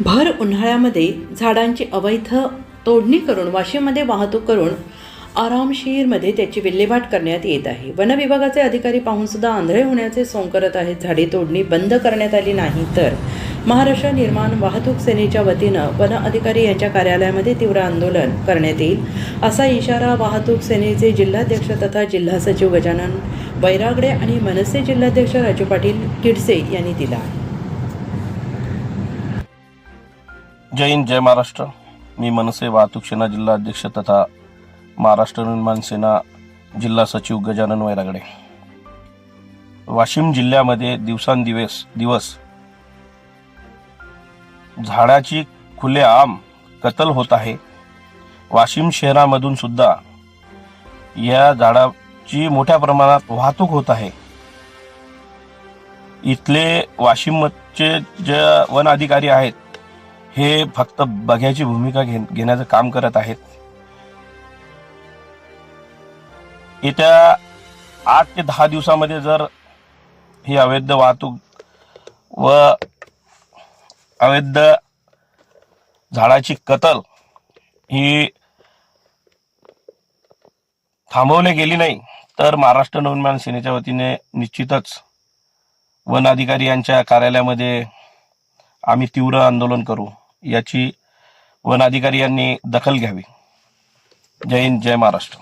भर उन्हाळ्यामध्ये झाडांची अवैध तोडणी करून वाशीमध्ये वाहतूक करून आरामशीरमध्ये त्याची विल्हेवाट करण्यात येत आहे. वनविभागाचे अधिकारी पाहूनसुद्धा आंधळे होण्याचे सोंग करत आहेत. झाडे तोडणी बंद करण्यात आली नाही तर महाराष्ट्र निर्माण वाहतूक सेनेच्या वतीनं वन अधिकारी यांच्या कार्यालयामध्ये तीव्र आंदोलन करण्यात येईल. असा इशारा वाहतूक सेनेचे जिल्हाध्यक्ष तथा जिल्हा सचिव गजानन बैरागडे आणि मनसे जिल्हाध्यक्ष राजू पाटील किडसे यांनी दिला. आहे जय हिंद जय महाराष्ट्र. मी मनसे वाहतूक सेना जिल्हा अध्यक्ष तथा महाराष्ट्र निर्माण सेना जिल्हा सचिव गजानन वैरागडे. वाशिम जिल्ह्यामध्ये दिवसांदिवस दिवस झाडाची खुलेआम कतल होत आहे. वाशिम शहरामधून सुद्धा या झाडाची मोठ्या प्रमाणात वाहतूक होत आहे. इथले वाशिमचे जे वन अधिकारी आहेत हे फक्त बघ्याची भूमिका घे घेण्याचं काम करत आहेत. येत्या आठ ते दहा दिवसामध्ये जर ही अवैध वाहतूक व अवैध झाडाची कतल ही थांबवली गेली नाही तर महाराष्ट्र नवनिर्माण सेनेच्या वतीने निश्चितच वन अधिकारी यांच्या कार्यालयामध्ये आम्ही तीव्र आंदोलन करू. याची वन अधिकारी यांनी दखल घ्यावी. जय हिंद जय महाराष्ट्र.